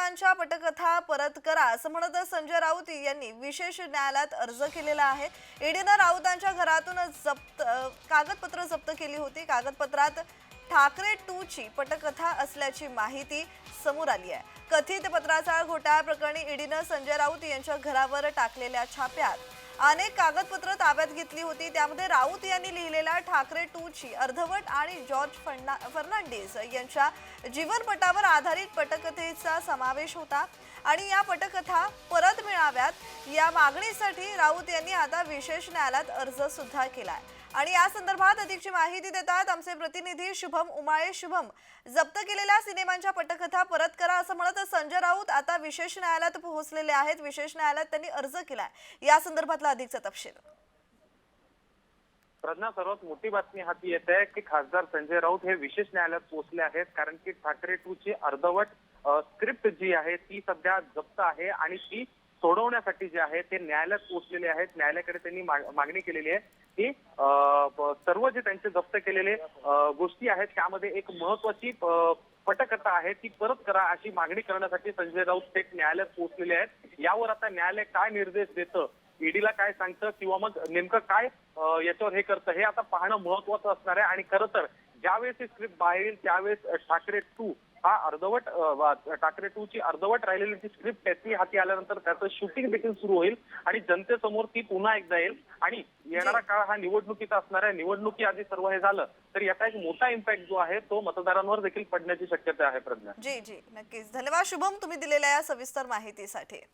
सिनेमांच्या पटकथा परत करा असं म्हणत संजय राऊत यांनी विशेष न्यायालयात अर्ज केलेला आहे. ईडीनं राऊतांच्या घरातून जप्त कागदपत्र जप्त केली होती. कागदपत्रात ठाकरे टू ची पटकथा असल्याची माहिती समोर आली आहे. कथित पत्राचा घोटाळा प्रकरणी ईडीनं संजय राऊत यांच्या घरावर टाकलेल्या छाप्यात अनेक कागदपत्र ताब्यात घेतली होती. त्यामध्ये राऊत यांनी लिहिलेल्या ठाकरे टू ची अर्धवट आणि जॉर्ज फर्ना फर्नांडिस यांच्या जीवनपटावर आधारित पटकथेचा समावेश होता. आणि या पटकथा परत मिळाली या मागणीसाठी राऊत यांनी आता विशेष न्यायालयात अर्ज सुद्धा केलाय. आणि या संदर्भात अधिकची माहिती देतात आमचे प्रतिनिधी शुभम उमाळे. शुभम जप्त केलेल्या सिनेमांच्या पटकथा परत करा असं म्हणत संजय राऊत आता विशेष न्यायालयात पोहोचलेले आहेत. विशेष न्यायालयात त्यांनी अर्ज केलाय. या संदर्भातला अधिकचा तपशील. प्रज्ञा सर्वात मोठी बातमी हाती येत आहे की खासदार संजय राऊत हे विशेष न्यायालयात पोहोचले आहेत. कारण की ठाकरे टू ची अर्धवट स्क्रिप्ट जी आहे ती सध्या जप्त आहे आणि ती सोडवण्यासाठी जे आहे ते न्यायालयात पोहोचलेले आहेत. न्यायालयाकडे त्यांनी मागणी केलेली आहे की सर्व जे त्यांचे जप्त केलेले गोष्टी आहेत त्यामध्ये एक महत्वाची पटकथा आहे ती परत करा अशी मागणी करण्यासाठी संजय राऊत थेट न्यायालयात पोहोचलेले आहेत. यावर आता न्यायालय काय निर्देश देतं ईडीला काय सांगतं किंवा मग नेमकं काय याच्यावर हे करतं हे आता पाहणं महत्वाचं असणार आहे. आणि खरं तर ज्यावेळेस ही स्क्रिप्ट बाहेर येईल त्यावेळेस ठाकरे टू हा अर्धवट ठाकरे टू ची अर्धवट राहिलेली जी स्क्रिप्ट आहे ती हाती आल्यानंतर त्याचं शूटिंग देखील सुरू होईल आणि जनतेसमोर ती पुन्हा एकदा येईल. आणि येणारा काळ हा निवडणुकीचा असणार आहे. निवडणुकी आधी सर्व हे झालं तर याचा एक मोठा इम्पॅक्ट जो आहे तो मतदारांवर देखील पडण्याची शक्यता आहे प्रज्ञा. जी जी. नक्कीच. धन्यवाद शुभम तुम्ही दिलेल्या या सविस्तर माहितीसाठी.